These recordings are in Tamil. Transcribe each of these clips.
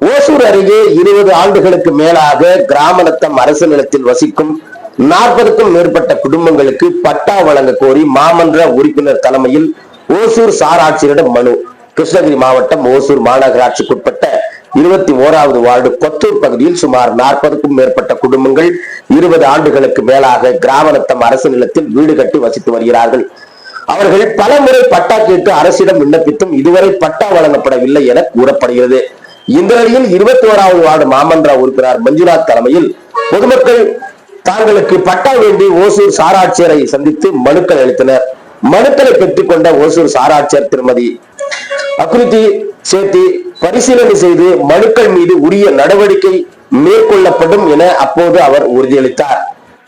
ஓசூர் அருகே இருபது ஆண்டுகளுக்கு மேலாக கிராமநத்தம் அரசு நிலத்தில் வசிக்கும் நாற்பதுக்கும் மேற்பட்ட குடும்பங்களுக்கு பட்டா வழங்க கோரி மாமன்ற உறுப்பினர் தலைமையில் ஓசூர் சாராட்சியரிடம் மனு. கிருஷ்ணகிரி மாவட்டம் ஓசூர் மாநகராட்சிக்குட்பட்ட இருபத்தி ஓராவது வார்டு கொத்தூர் பகுதியில் சுமார் நாற்பதுக்கும் மேற்பட்ட குடும்பங்கள் இருபது ஆண்டுகளுக்கு மேலாக கிராமநத்தம் அரசு நிலத்தில் வீடு கட்டி வசித்து வருகிறார்கள். அவர்கள் பலமுறை பட்டா கேட்டு அரசிடம் விண்ணப்பித்தும் இதுவரை பட்டா வழங்கப்படவில்லை என கூறப்படுகிறது. இந்த நிலையில் இருபத்தி ஓராவது வார்டு மாமன்ற உறுப்பினர் மஞ்சுநாத் தலைமையில் பொதுமக்கள் தாங்களுக்கு பட்டா வேண்டி ஓசூர் சாராட்சியரை சந்தித்து மனுக்கள் அளித்தனர். மனுக்களை பெற்றுக்கொண்ட ஓசூர் சாராட்சியர் திருமதி அக்ருதி சேர்த்து பரிசீலனை செய்து மனுக்கள் மீது உரிய நடவடிக்கை மேற்கொள்ளப்படும் என அப்போது அவர் உறுதியளித்தார்.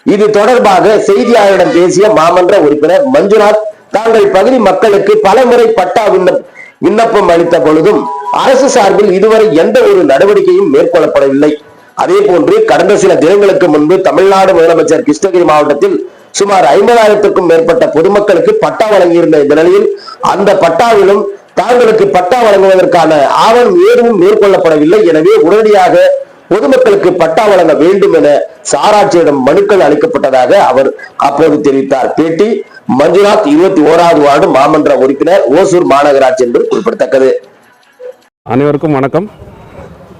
இது தொடர்பாக செய்தியாளரிடம் பேசிய மாமன்ற உறுப்பினர் மஞ்சுநாத் தாங்கள் பகுதி மக்களுக்கு பலமுறை பட்டா விண்ணப் விண்ணப்பம் அளித்த பொழுதும் அரசு சார்பில் இதுவரை எந்த ஒரு நடவடிக்கையும் மேற்கொள்ளப்படவில்லை. அதே போன்று கடந்த சில தினங்களுக்கு முன்பு தமிழ்நாடு முதலமைச்சர் கிருஷ்ணகிரி மாவட்டத்தில் சுமார் ஐம்பதாயிரத்திற்கும் மேற்பட்ட பொதுமக்களுக்கு பட்டா வழங்கியிருந்த இந்த நிலையில் அந்த பட்டாவிலும் தாங்களுக்கு பட்டா வழங்குவதற்கான ஆவணம் ஏதும் மேற்கொள்ளப்படவில்லை. எனவே உடனடியாக பொதுமக்களுக்கு பட்டா வழங்க வேண்டும் என சாராட்சியிடம் மனுக்கள் அளிக்கப்பட்டதாக அவர் அப்போது தெரிவித்தார். பேட்டி மஞ்சுநாத் இருபத்தி ஓராவது வார்டு மாமன்ற உறுப்பினர் ஓசூர் மாநகராட்சி என்று குறிப்பிடத்தக்கது. அனைவருக்கும் வணக்கம்.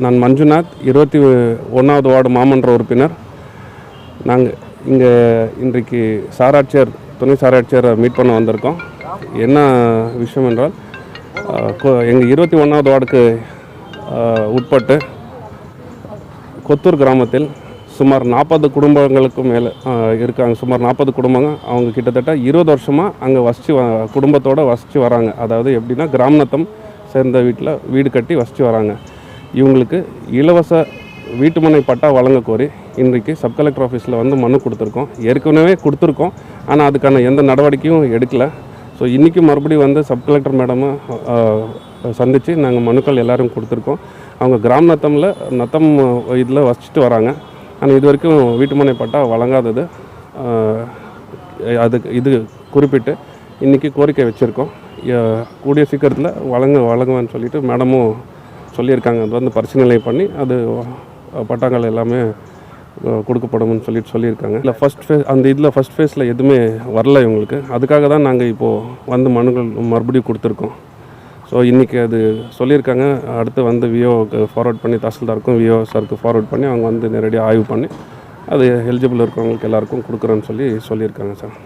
நான் மஞ்சுநாத் இருபத்தி ஒன்றாவது வார்டு மாமன்ற உறுப்பினர். நாங்கள் இங்கே இன்றைக்கு சாராட்சியர் துணை சாராட்சியரை மீட் பண்ண வந்திருக்கோம். என்ன விஷயம் என்றால் எங்கள் இருபத்தி ஒன்றாவது வார்டுக்கு உட்பட்டு கொத்தூர் கிராமத்தில் சுமார் நாற்பது குடும்பங்களுக்கும் மேலே இருக்காங்க. சுமார் நாற்பது குடும்பங்க. அவங்க கிட்டத்தட்ட இருபது வருஷமாக அங்கே வசித்து வ குடும்பத்தோடு வசித்து வராங்க. அதாவது எப்படின்னா கிராமநத்தம் சேர்ந்த வீட்டில் வீடு கட்டி வசித்து வராங்க. இவங்களுக்கு இலவச வீட்டுமனை பட்டா வழங்க கோரி இன்றைக்கு சப் கலெக்டர் ஆஃபீஸில் வந்து மனு கொடுத்துருக்கோம். ஏற்கனவே கொடுத்துருக்கோம். ஆனால் அதுக்கான எந்த நடவடிக்கையும் எடுக்கலை. ஸோ இன்றைக்கி மறுபடியும் வந்து சப் கலெக்டர் மேடமை சந்தித்து நாங்கள் மனுக்கள் எல்லோரும் கொடுத்துருக்கோம். அவங்க கிராம நத்தமில் நத்தம் இதில் வசிச்சுட்டு வராங்க. ஆனால் இது வரைக்கும் வீட்டுமனை பட்டா வழங்காதது. அதுக்கு இது குறிப்பிட்டு இன்றைக்கி கோரிக்கை வச்சுருக்கோம். கூடிய சீக்கிரத்தில் வழங்க வழங்குவேன்னு சொல்லிவிட்டு மேடமும் சொல்லியிருக்காங்க. அது வந்து பரிசீலனை பண்ணி அது பட்டாக்கள் எல்லாமே கொடுக்கப்படும்னு சொல்லிட்டு சொல்லியிருக்காங்க. இல்லை ஃபஸ்ட் ஃபேஸ் அந்த இதில் ஃபஸ்ட் ஃபேஸில் எதுவுமே வரல இவங்களுக்கு. அதுக்காக தான் நாங்கள் இப்போது வந்து மனுகள் மறுபடியும் கொடுத்துருக்கோம். ஸோ இன்றைக்கி அது சொல்லியிருக்காங்க. அடுத்து வந்து விஓக்கு ஃபார்வர்ட் பண்ணி தாசில்தாருக்கும் விஓ சாருக்கு ஃபார்வர்ட் பண்ணி அவங்க வந்து நேரடியாக ஆய்வு பண்ணி அது எலிஜிபிள் இருக்கிறவங்களுக்கு எல்லாருக்கும் கொடுக்குறோன்னு சொல்லி சொல்லியிருக்காங்க சார்